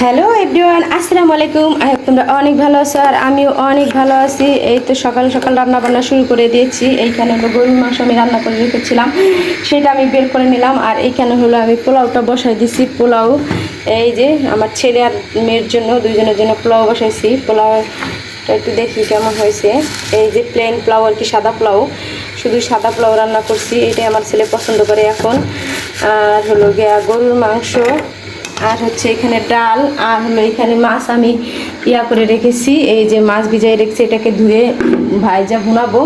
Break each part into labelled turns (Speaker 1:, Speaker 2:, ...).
Speaker 1: Hello everyone আসসালামু আলাইকুম I তোমরা অনেক ভালো আছো আর আমিও অনেক ভালো আছি। এই তো সকাল সকাল রান্না বান্না শুরু করে দিয়েছি। এইখানে হলো গরুর মাংস আমি রান্না করে রেখেছিলাম। সেটা আমি বের করে নিলাম আর এইখানে হলো আমি পোলাওটা বসাই দিছি। পোলাও, এই যে আমার ছেলে আর মেয়ের জন্য, দুইজনের জন্য পোলাও বসাইছি। পোলাওটা একটু দেখি কেমন হয়েছে। এই যে প্লেন পোলাও আর কি, সাদা পোলাও। শুধু সাদা পোলাও রান্না করছি। এটাই আমার ছেলে পছন্দ করে এখন। আর হলো গিয়া গরুর মাংস। আর হচ্ছে এখানে ডাল আর হলো এখানে মাছ আমি ইয়া করে রেখেছি। এই যে মাছ ভিজাই রেখেছি, এটাকে ধুয়ে ভাইজা ভুনাবো।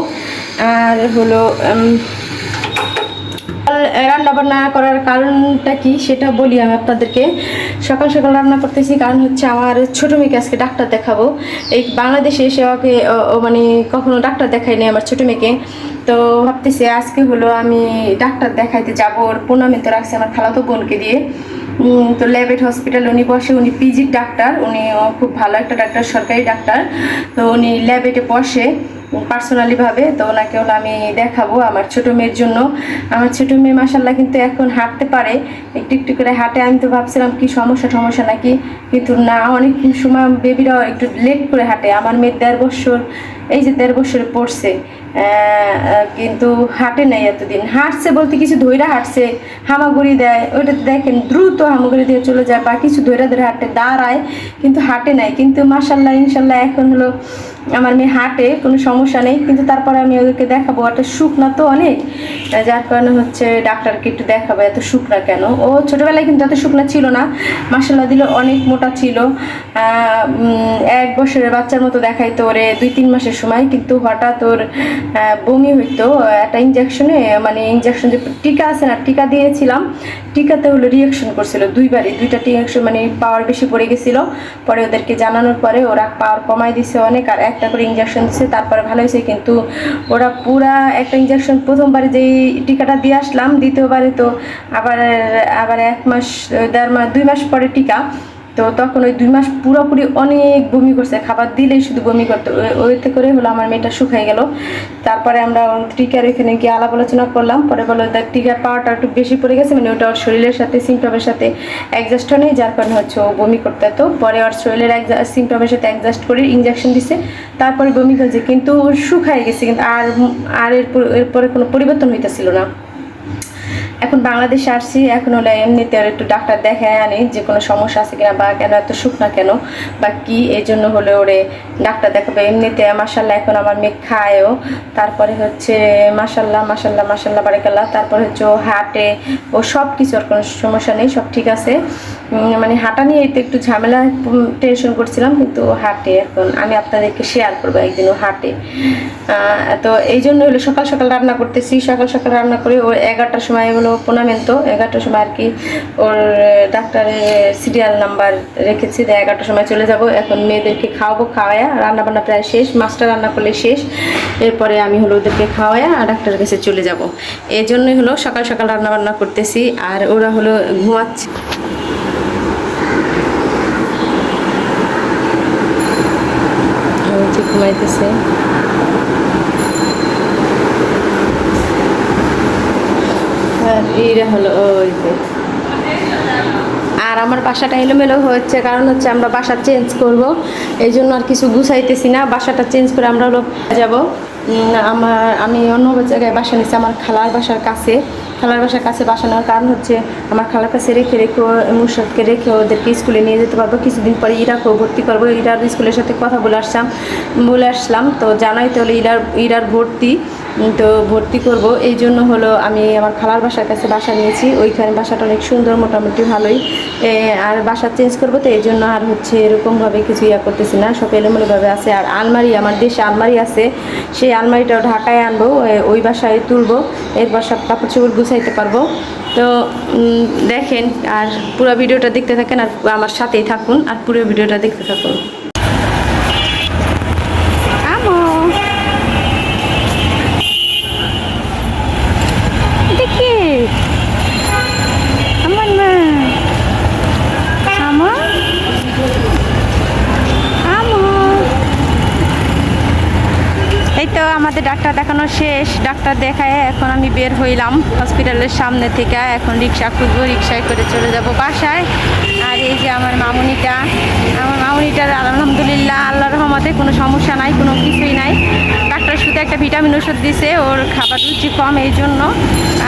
Speaker 1: আর হলো রান্না বান্না করার কারণটা কি সেটা বলি আমি আপনাদেরকে। সকাল সকাল রান্না করতেছি, কারণ হচ্ছে আমার ছোটো মেয়েকে আজকে ডাক্তার দেখাবো। এই বাংলাদেশে এসে ওকে মানে কখনো ডাক্তার দেখাইনি আমার ছোটো মেয়েকে। তো ভাবতেছি আজকে হলো আমি ডাক্তার দেখাইতে যাব, ওর প্রণামে তো রাখছি আমার খালাতো বোনকে দিয়ে। তো ল্যাবেট হসপিটাল উনি বসে, উনি পিজির ডাক্তার, উনি খুব ভালো একটা ডাক্তার, সরকারি ডাক্তার। তো উনি ল্যাবেটে বসে পার্সোনালিভাবে তো ওনাকে হলো আমি দেখাবো আমার ছোট মেয়ের জন্য। আমার ছোটো মেয়ে মাসাল্লাহ কিন্তু এখন হাঁটতে পারে, একটু একটু করে হাঁটে। আমি তো ভাবছিলাম কি সমস্যা সমস্যা নাকি? কিন্তু না অনেক সময় বেবিরা একটু লেট করে হাঁটে। আমার মেয়ের দেড় বছর এই যে দেড় বছরে পড়ছে কিন্তু হাঁটে নাই এতদিন। হাঁটছে বলতে কিছু ধৈরা হাঁটছে, হামাগুড়ি দেয়, ওইটা দেখেন, দ্রুত হামাগুড়ি দিয়ে চলে যায়, বা কিছু ধৈরা ধরে হাঁটে, দাঁড়ায়, কিন্তু হাঁটে নাই। কিন্তু মাসাল্লাহ ইনশাল্লাহ এখন হলো আমার মেয়ে হাঁটে, কোনো সমস্যা নেই, কিন্তু তারপরে আমি ওদেরকে দেখাবো একটা শুকনা তো অনেক যার কারণে হচ্ছে ডাক্তারকে একটু দেখাবো এত শুকনা কেন। ও ছোটোবেলায় কিন্তু এত শুকনা ছিল না মাসাল্লাহ দিলে অনেক মোটা ছিল এক বছরের বাচ্চার মতো দেখাইতো ওরে দুই তিন মাসের সময়, কিন্তু হঠাৎ ওর বমি হইতো, একটা ইঞ্জেকশনে মানে ইঞ্জেকশন যে টিকা আছে না, টিকা দিয়েছিলাম, টিকাতে হলো রিয়াকশন করছিল, দুইবারই, দুইটা টিয়াকশন মানে পাওয়ার বেশি পড়ে গেছিল, পরে ওদেরকে জানানোর পরে ওরা পাওয়ার কমাই দিছে অনেক, আর একটা করে ইঞ্জেকশন দিচ্ছে তারপরে ভালো হয়েছে। কিন্তু ওরা পুরা একটা ইঞ্জেকশন প্রথমবারে যেই টিকাটা দিয়ে আসলাম, দ্বিতীয়বারে তো আবার আবার এক মাস, দেড় মাস, দুই মাস পরে টিকা। তো তখন ওই দুই মাস পুরোপুরি অনেক বমি করছে, খাবার দিলেই শুধু বমি করতো ওইতে করে হলো আমার মেয়েটা শুকাই গেল। তারপরে আমরা টিকার এখানে গিয়ে আলাপ আলোচনা করলাম, পরে বলো দেখ, টিকার পাওয়ারটা একটু বেশি পড়ে গেছে মানে ওটা ওর শরীরের সাথে, সিমটমের সাথে অ্যাডজাস্ট নেই যার কারণে হচ্ছে ও বমি করতে তো পরে ওর শরীরের সিমটমের সাথে অ্যাডজাস্ট করে ইঞ্জেকশন দিছে, তারপরে বমি করছে কিন্তু শুকাই গেছে, কিন্তু আর আর এরপর, এরপরে কোনো পরিবর্তন হইতেছিল না। এখন বাংলাদেশে আসছি, এখন হলে এমনিতে আর একটু ডাক্তার দেখায় আনি যে কোনো সমস্যা আছে কিনা বা কেন এত শুকনা কেন, বা কি, এই জন্য হলে ওরে ডাক্তার দেখাবে। এমনিতে মাসাল্লাহ এখন আমার মেয়ে খায়ও, তারপরে হচ্ছে মাসাল্লাহ মাসাল্লাহ মাসাল্লাহ বারেকাল্লাহ, তারপরে হচ্ছে ও হাটে, ও সব কিছু ওর কোনো সমস্যা নেই, সব ঠিক আছে। মানে হাঁটা নিয়ে তো একটু ঝামেলা টেনশন করছিলাম, কিন্তু হাঁটে এখন। আমি আপনাদেরকে শেয়ার করব একদিন ও হাটে। তো এই জন্য হলো সকাল সকাল রান্না করতেছি, সকাল সকাল রান্না করে ও এগারোটার সময় হলো পোনামেন্ত এগারোটার সময় আর কি ওর ডাক্তারের সিরিয়াল নাম্বার রেখেছি তো এগারোটার সময় চলে যাব। এখন মেয়েদেরকে খাওয়াবো, খাওয়ায়া রান্না বান্না প্রায় শেষ মাছটা রান্না করলে শেষ। এরপরে আমি হলো ওদেরকে খাওয়ায়া আর ডাক্তারের কাছে চলে যাব। এই জন্যই হলো সকাল সকাল রান্না বান্না করতেছি, আর ওরা হলো ঘুমাচ্ছে। ঘুমাইতেছে। আর আমার বাসাটা এলোমেলো হচ্ছে কারণ হচ্ছে আমরা বাসা চেঞ্জ করব। এই জন্য আর কিছু গুছাইতেছি না, বাসাটা চেঞ্জ করে আমরা হলো যাব। আমার, আমি অন্য জায়গায় বাসা নিচ্ছি আমার খালার বাসার কাছে। খালার বাসার কাছে বাসা নেওয়ার কারণ হচ্ছে আমার খালার কাছে রেখে রেখে মুর্শাদকে রেখে ওদেরকে স্কুলে নিয়ে যেতে পারব। কিছুদিন পরে ইরাকেও ভর্তি করব। ইরার স্কুলের সাথে কথা বলে আসলাম বলে আসলাম। তো জানাই তাহলে হলো ইরার ইরার ভর্তি। তো ভর্তি করব। এই জন্য হলো আমি আমার খালার বাসার কাছে বাসা নিয়েছি। ওইখানে বাসাটা অনেক সুন্দর, মোটামুটি ভালোই। আর বাসা চেঞ্জ করব তো, এই জন্য আর হচ্ছে এরকমভাবে কিছু ইয়া করতেছি না। সব এলোমেলোভাবে আছে। আর আলমারি, আমার দেশে আলমারি আছে। সেই আলমারিটাও ঢাকায় আনব ওই বাসায় তুলবো। এরপর সব কাপড় চোপড় গুছাইতে পারব। তো দেখেন, আর পুরো ভিডিওটা দেখতে থাকেন, আর আমার সাথেই থাকুন, আর পুরো ভিডিওটা দেখতে থাকুন আমো দেখি আমার মা আমো আমো এই তো আমাদের ডাক্তার দেখানো শেষ। ডাক্তার দেখায় এখন আমি বের হইলাম হসপিটালের সামনে থেকে। এখন রিক্সা খুঁজবো, রিক্সায় করে চলে যাব বাসায়। আর এই যে আমার মামুনিটা, আমার মামুনিটার আলহামদুলিল্লাহ আল্লাহর রহমতে কোনো সমস্যা নাই, কোনো কিছুই নাই। ডাক্তার শুধু একটা ভিটামিন ওষুধ দিছে, ওর খাবার রুচি কম এই জন্য।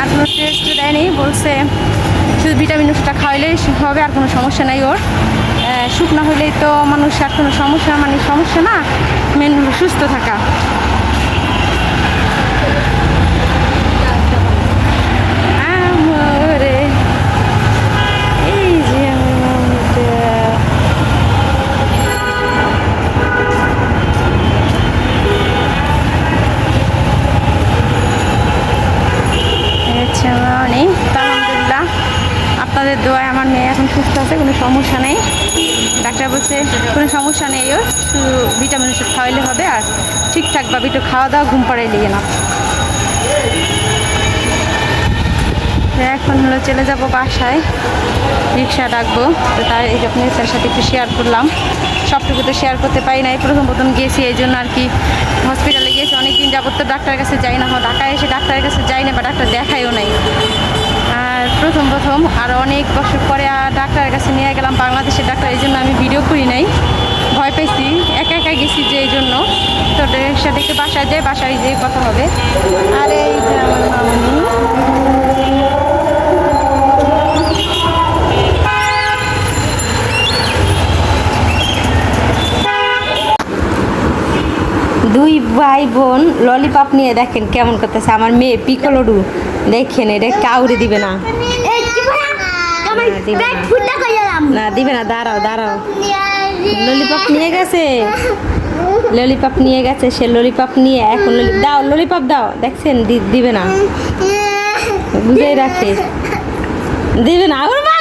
Speaker 1: আর কোনো টেস্ট দেয়নি, বলছে শুধু ভিটামিন ওষুধটা খাওয়াইলেই হবে, আর কোনো সমস্যা নাই ওর। শুকনো হইলেই তো মানুষ আর কোনো সমস্যা মানে সমস্যা না মেন সুস্থ থাকা আমরে এই যে আমটা আচ্ছা মানে আলহামদুলিল্লাহ আপনাদের দোয়ায় আমার মেয়ে এখন সুস্থ আছে, কোনো সমস্যা নেই। ডাক্তার বলছে, কোনো সমস্যা নেই ওর, শুধু ভিটামিন ওষুধ খাওয়াইলে হবে আর ঠিকঠাকভাবে একটু খাওয়া দাওয়া, ঘুম পাড়াই লিয়ে না এখন হলো চলে যাব বাসায়, রিক্সা ডাকবো। তো তাই এই যখন আপনার সাথে একটু শেয়ার করলাম। সবটুকু তো শেয়ার করতে পারি নাই, প্রথম প্রথম গিয়েছি এই জন্য আর কি। হসপিটালে গিয়েছি অনেকদিন যাবত তো ডাক্তারের কাছে যাই না ঢাকায় এসে ডাক্তারের কাছে যাই না বা ডাক্তার দেখাইও নাই। প্রথম প্রথম আর অনেক বছর পরে ডাক্তারের কাছে নিয়ে গেলাম বাংলাদেশের ডাক্তার, এই জন্য আমি ভিডিও করি নাই। ভয় পেয়েছি, একা একা গেছি যে এই জন্য। তো সাথে বাসায় যাই বাসায় যেয়ে কথা হবে। আর এই যে আমার মামনি দুই ভাই বোন ললিপপ নিয়ে দেখেন কেমন করতেছে। আমার মেয়ে পিকলডু দেখেন এটা কাউরে দিবে না। না, দিবে না। দাঁড়াও দাঁড়াও। ললিপপ নিয়ে গেছে। ললিপপ নিয়ে গেছে সে ললিপপ নিয়ে এখন দাও ললিপপ দাও। দেখছেন দিবে না। বুঝেই রাখে। দিবে না। ওর মা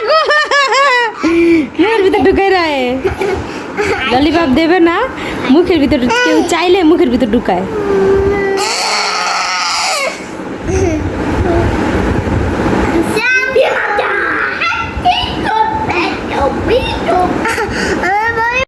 Speaker 1: ভিতর রায় ললিপপ দেবে না মুখের ভিতর কেউ চাইলে মুখের ভিতর ঢুকায়।